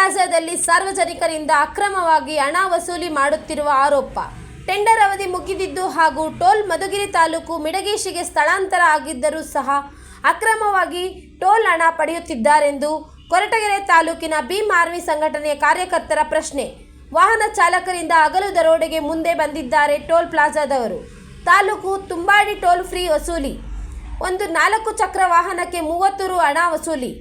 ಪ್ಲಾಜಾದಲ್ಲಿ ಸಾರ್ವಜನಿಕರಿಂದ ಅಕ್ರಮವಾಗಿ ಹಣ ವಸೂಲಿ ಮಾಡುತ್ತಿರುವ ಆರೋಪ. ಟೆಂಡರ್ ಅವಧಿ ಮುಗಿದಿದ್ದು ಹಾಗೂ ಟೋಲ್ ಮಧುಗಿರಿ ತಾಲೂಕು ಮಿಡಗೇಶಿಗೆ ಸ್ಥಳಾಂತರ ಆಗಿದ್ದರೂ ಸಹ ಅಕ್ರಮವಾಗಿ ಟೋಲ್ ಹಣ ಪಡೆಯುತ್ತಿದ್ದಾರೆಂದು ಕೊರಟಗೆರೆ ತಾಲೂಕಿನ ಭೀಮ್ ಆರ್ಮಿ ಸಂಘಟನೆಯ ಕಾರ್ಯಕರ್ತರ ಪ್ರಶ್ನೆ. ವಾಹನ ಚಾಲಕರಿಂದ ಅಗಲು ದರೋಡೆಗೆ ಮುಂದೆ ಬಂದಿದ್ದಾರೆ ಟೋಲ್ ಪ್ಲಾಜಾದವರು. ತಾಲೂಕು ತುಂಬಾಡಿ ಟೋಲ್ ಫ್ರೀ ವಸೂಲಿ. ಒಂದು ನಾಲ್ಕು ಚಕ್ರ ವಾಹನಕ್ಕೆ ಮೂವತ್ತು ರು ಹಣ ವಸೂಲಿ.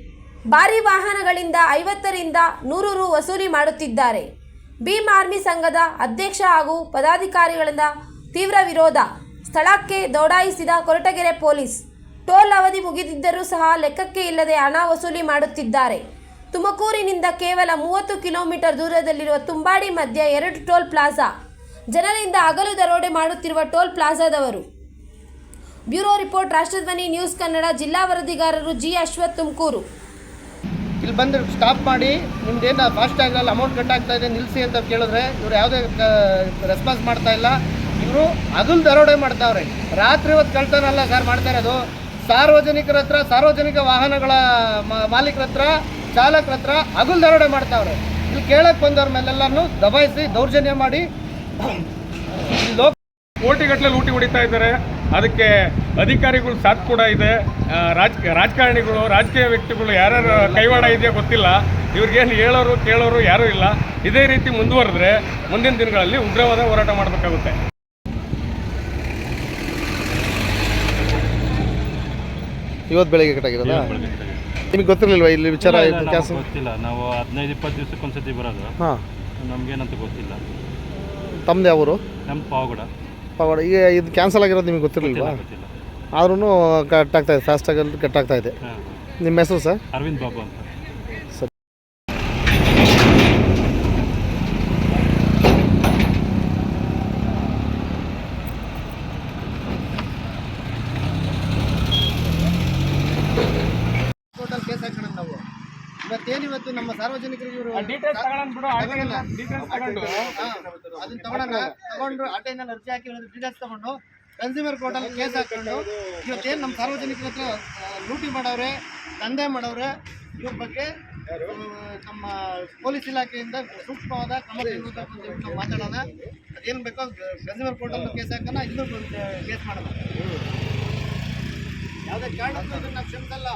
ಭಾರಿ ವಾಹನಗಳಿಂದ ಐವತ್ತರಿಂದ ನೂರು ರು ವಸೂಲಿ ಮಾಡುತ್ತಿದ್ದಾರೆ. ಭೀಮ್ ಆರ್ಮಿ ಸಂಘದ ಅಧ್ಯಕ್ಷ ಹಾಗೂ ಪದಾಧಿಕಾರಿಗಳಿಂದ ತೀವ್ರ ವಿರೋಧ. ಸ್ಥಳಕ್ಕೆ ದೌಡಾಯಿಸಿದ ಕೊರಟಗೆರೆ ಪೊಲೀಸ್. ಟೋಲ್ ಅವಧಿ ಮುಗಿದಿದ್ದರೂ ಸಹ ಲೆಕ್ಕಕ್ಕೆ ಇಲ್ಲದೆ ಹಣ ವಸೂಲಿ ಮಾಡುತ್ತಿದ್ದಾರೆ. ತುಮಕೂರಿನಿಂದ ಕೇವಲ ಮೂವತ್ತು ಕಿಲೋಮೀಟರ್ ದೂರದಲ್ಲಿರುವ ತುಂಬಾಡಿ ಮಧ್ಯ ಎರಡು ಟೋಲ್ ಪ್ಲಾಜಾ. ಜನರಿಂದ ಹಗಲು ದರೋಡೆ ಮಾಡುತ್ತಿರುವ toll ಪ್ಲಾಜಾದವರು. Bureau report, Rashtradhwani news Kannada, ಜಿಲ್ಲಾ ವರದಿಗಾರರು ಜಿ ಅಶ್ವಥ್ ತುಮಕೂರು. ಇಲ್ಲಿ ಬಂದು ಸ್ಟಾಪ್ ಮಾಡಿ ನಿಮ್ದೇನು ಫಾಸ್ಟ್ಯಾಗಲ್ಲಿ ಅಮೌಂಟ್ ಕಟ್ ಆಗ್ತಾ ಇದೆ ನಿಲ್ಲಿಸಿ ಅಂತ ಕೇಳಿದ್ರೆ ಇವ್ರು ಯಾವುದೇ ರೆಸ್ಪಾನ್ಸ್ ಮಾಡ್ತಾ ಇಲ್ಲ. ಇವರು ಹಗಲು ದರೋಡೆ ಮಾಡ್ತಾವ್ರೆ. ರಾತ್ರಿ ಹೊತ್ತು ಕಳ್ತಾನಲ್ಲ ಸರ್ ಮಾಡ್ತಾ ಇರೋದು. ಸಾರ್ವಜನಿಕರ ಹತ್ರ, ಸಾರ್ವಜನಿಕ ವಾಹನಗಳ ಮಾಲೀಕರ ಹತ್ರ, ಚಾಲಕರ ಹತ್ರ ಹಗಲು ದರೋಡೆ ಮಾಡ್ತಾವ್ರೆ. ಇಲ್ಲಿ ಕೇಳಕ್ಕೆ ಬಂದವ್ರ ಮೇಲೆಲ್ಲನೂ ದಬಾಯಿಸಿ ದೌರ್ಜನ್ಯ ಮಾಡಿ. ಲೋಕ ಕೋಟಿಗಟ್ಟಲೆ ಲೂಟಿ ಹೊಡಿತಾ ಇದ್ದಾರೆ. ಅದಕ್ಕೆ ಅಧಿಕಾರಿಗಳು ಸಾಥ್ ಕೂಡ ಇದೆ. ರಾಜ ರಾಜಕಾರಣಿಗಳು ರಾಜಕೀಯ ವ್ಯಕ್ತಿಗಳು ಯಾರ್ಯಾರು ಕೈವಾಡ ಇದೆಯೋ ಗೊತ್ತಿಲ್ಲ. ಇವ್ರಿಗೇನು ಹೇಳೋರು ಕೇಳೋರು ಯಾರೂ ಇಲ್ಲ. ಇದೇ ರೀತಿ ಮುಂದುವರೆದ್ರೆ ಮುಂದಿನ ದಿನಗಳಲ್ಲಿ ಉಗ್ರವಾದ ಹೋರಾಟ ಮಾಡಬೇಕಾಗುತ್ತೆ. ಇವತ್ತು ಬೆಳಗ್ಗೆ ಕಟ್ಟಾಗಿರಲ್ಲ ನಿಮಗೆ ಗೊತ್ತಿರಲಿಲ್ವಾ ಇಲ್ಲಿ ವಿಚಾರ ಗೊತ್ತಿಲ್ಲ. ನಾವು ಹದಿನೈದು ಇಪ್ಪತ್ತು ದಿವಸಕ್ಕೊಂದ್ಸತಿ ಬರೋದು. ಹಾಂ. ನಮ್ಗೇನಂತ ಗೊತ್ತಿಲ್ಲ. ತಮ್ಮದೇ ಅವರು ನಮ್ಮ ಪಾವಗಡ. ಪವಾಡ ಈಗ ಇದು ಕ್ಯಾನ್ಸಲ್ ಆಗಿರೋದು ನಿಮಗೆ ಗೊತ್ತಿರಲಿಲ್ವಾ? ಆದ್ರೂ ಕಟ್ ಆಗ್ತಾ ಇದೆ ಫಾಸ್ಟಾಗಲ್ಲಿ ಕಟ್ ಆಗ್ತಾ ಇದೆ. ನಿಮ್ಮ ಹೆಸರು ಸರ್? ಅರವಿಂದ್ ಬಾಬು ಅಂತ ಟೋಟಲ್ ಕೇಸ್ ಹಾಕೋಣ ನಾವು ಇವತ್ತೇನು ಇವತ್ತು ನಮ್ಮ ಸಾರ್ವಜನಿಕರಿಗೆ ಇವರು ಅದನ್ನ ತಗೊಂಡ. ತಗೊಂಡು ಆಟೋನಲ್ಲಿ ಅರ್ಜಿ ಹಾಕಿ ಡೀಟೇಲ್ಸ್ ತಗೊಂಡು ಕನ್ಸ್ಯೂಮರ್ ಕೋರ್ಟಲ್ಲಿ ಕೇಸ್ ಹಾಕೊಂಡು ಇವತ್ತೇನು ನಮ್ಮ ಸಾರ್ವಜನಿಕರ ಹತ್ರ ಲೂಟಿ ಮಾಡವ್ರೆ ದಂಧೆ ಮಾಡವ್ರೆ ಇವ್ರ ಬಗ್ಗೆ ನಮ್ಮ ಪೊಲೀಸ್ ಇಲಾಖೆಯಿಂದ ಸೂಕ್ಷ್ಮವಾದ ಕ್ರಮ ನಾವು ಮಾತಾಡೋಣ. ಅದೇನು ಬೇಕೋ ಕನ್ಸ್ಯೂಮರ್ ಕೋರ್ಟಲ್ಲೂ ಕೇಸ್ ಹಾಕೋಣ ಇನ್ನೂ ಕೇಸ್ ಮಾಡೋಣ. ಯಾವುದೇ ಕಾರಣಕ್ಕೂ ಅದು ನಾವು ಕ್ಷಮಿಸಲ್ಲ.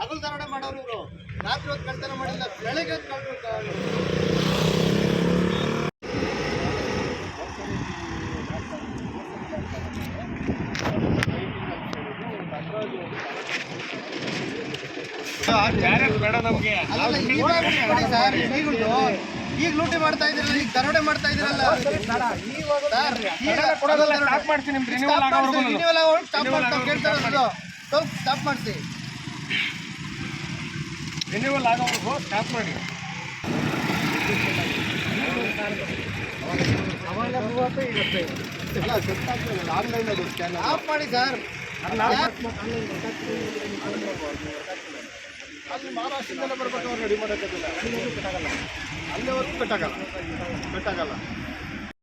ಹಗಲು ದರೋಡೆ ಮಾಡೋರು ಇವರು. ರಾತ್ರಿ ಹೊತ್ತು ಕಳ್ತನ ಮಾಡಿಲ್ಲ ಬೆಳಗ್ಗೆ ಈಗ ಲೂಟಿ ಮಾಡ್ತಾ ಇದ್ರಲ್ಲ ಈಗ ದರೋಡೆ ಮಾಡ್ತಾ ಇದ್ರಲ್ಲ ಮಾಡ್ತೀನಿ ಸ್ಟಾಪ್ ಮಾಡಿಸಿ, renewal ಆಗೋವರೆಗೂ ಸ್ಟಾಪ್ ಮಾಡಿ. ಇರೋದು. ಸ್ವಲ್ಪ ಸ್ಟಾಪ್ ಮಾಡಿಸಿ ರಿನ್ಯೂವಲ್ ಆಗೋವರೆಗೂ ಸ್ಟಾಪ್ ಮಾಡಿ ಆಫ್ ಮಾಡಿ ಸರ್ ಅಲ್ಲಿ ಮಹಾರಾಷ್ಟ್ರದಿಂದ ಬರ್ಬೇಕು ರೆಡಿ ಮಾಡೋಕ್ಕಾಗಲ್ಲ ಅಲ್ಲಿವರೆಗೂ ಕಟ್ಟಾಗಲ್ಲ ಕಟ್ಟಾಗಲ್ಲ